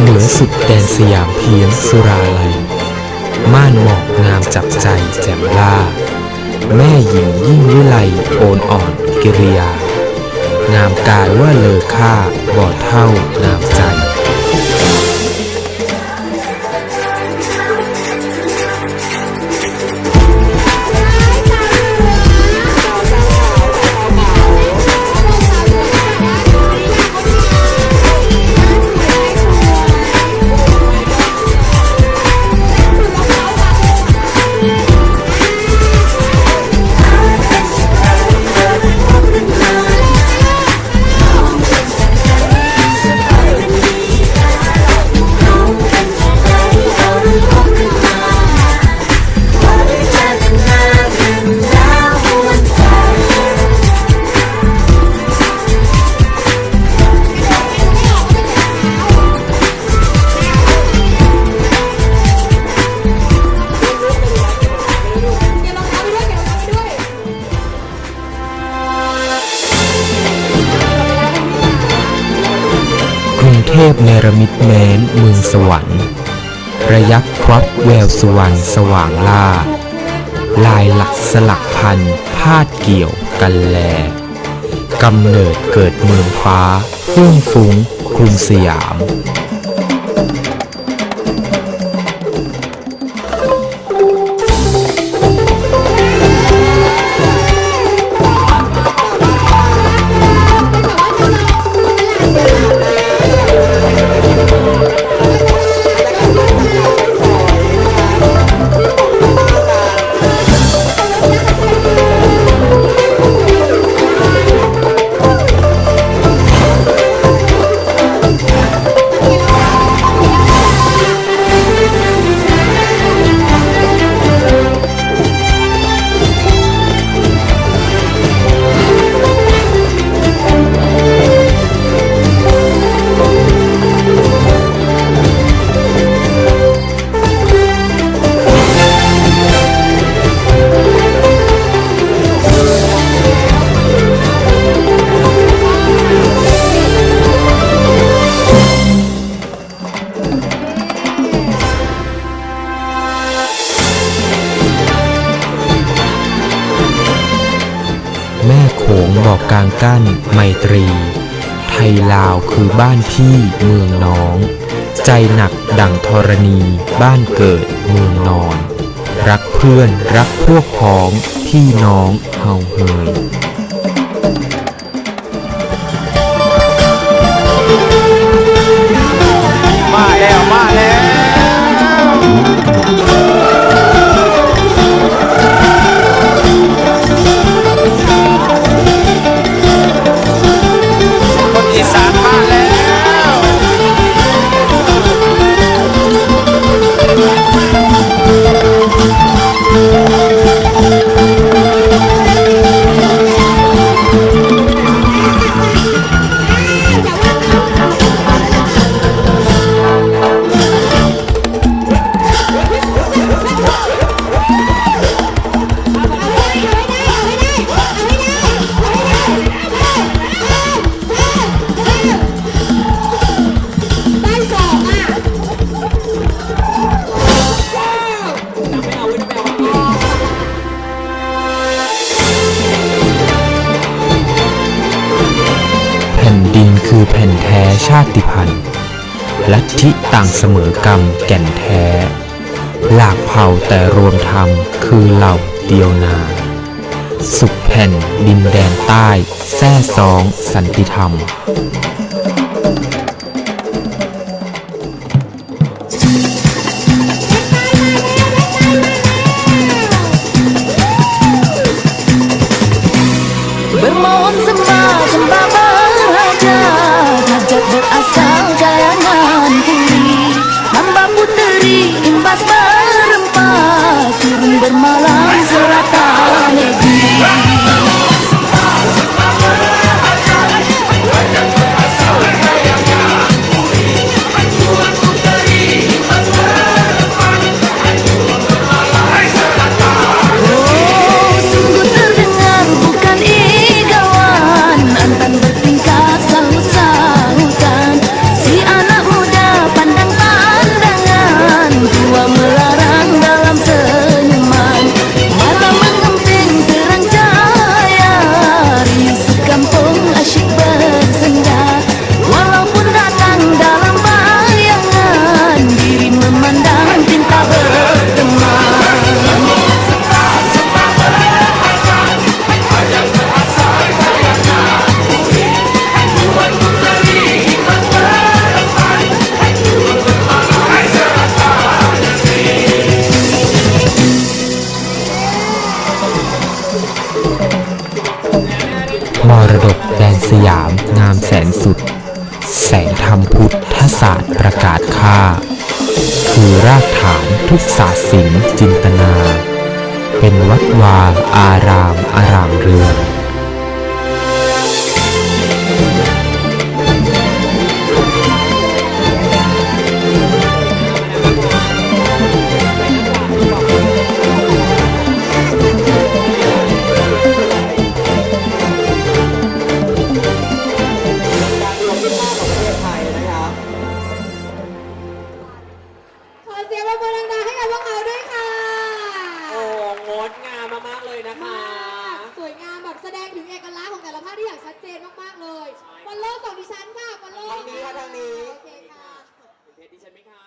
เหนือสุดแดนสยามเพียงสุราลัย ม่านหมอกงามจับใจแจ่มล่า แม่หญิงยิ่งวิไลโอนอ่อนกิริยา งามกายว่าเลอค่าบ่เท่างามใจ พเนรมิตแม้นเมืองสวรรค์ระยับครับแววสวรรค์สว่างล่า ลายหลักสลักพันพาดเกี่ยวกันแลกำเนิดเกิดเมืองฟ้าฟุ่งฟุ้งกรุงสยาม โขงบอกกลางกั้นไมตรี ไทยลาวคือบ้านพี่เมืองน้อง ใจหนักดั่งธรณีบ้านเกิดเมืองนอน รักเพื่อนรักพวกพ้องพี่น้องเฮาเฮยมาแล้วมาาติพันธุ์ ลัทธิต่างเสมอกรรมแก่นแท้ หลากเผ่าแต่รวมธรรมคือเหล่าเดียวนา สุขแผ่นดินแดนใต้แท้ซองสันติธรรม Bermohon sembah sembah berhajat Hajat berasal jalanan kuri Nambah puteri imbas berempat turun bermalam ามงามแสนสุด แสงธรรมพุทธศาสตร์ประกาศค่า คือรากฐานทุกศาสตร์ศิลป์จินตนา เป็นวัดวาอารามอารามเรือง ปรบมือดังๆให้กับพวกเขาด้วยค่ะโอ้งดงามมากๆเลยนะคะสวยงามแบบแสดงถึงเอกลักษณ์ของแต่ละภาคที่อย่างชัดเจนมากๆเลยบอลโลกของดิฉันค่ะบอลโลกทางนี้ค่ะทางนี้ โอเคค่ะ เห็ดิฉันไหมคะ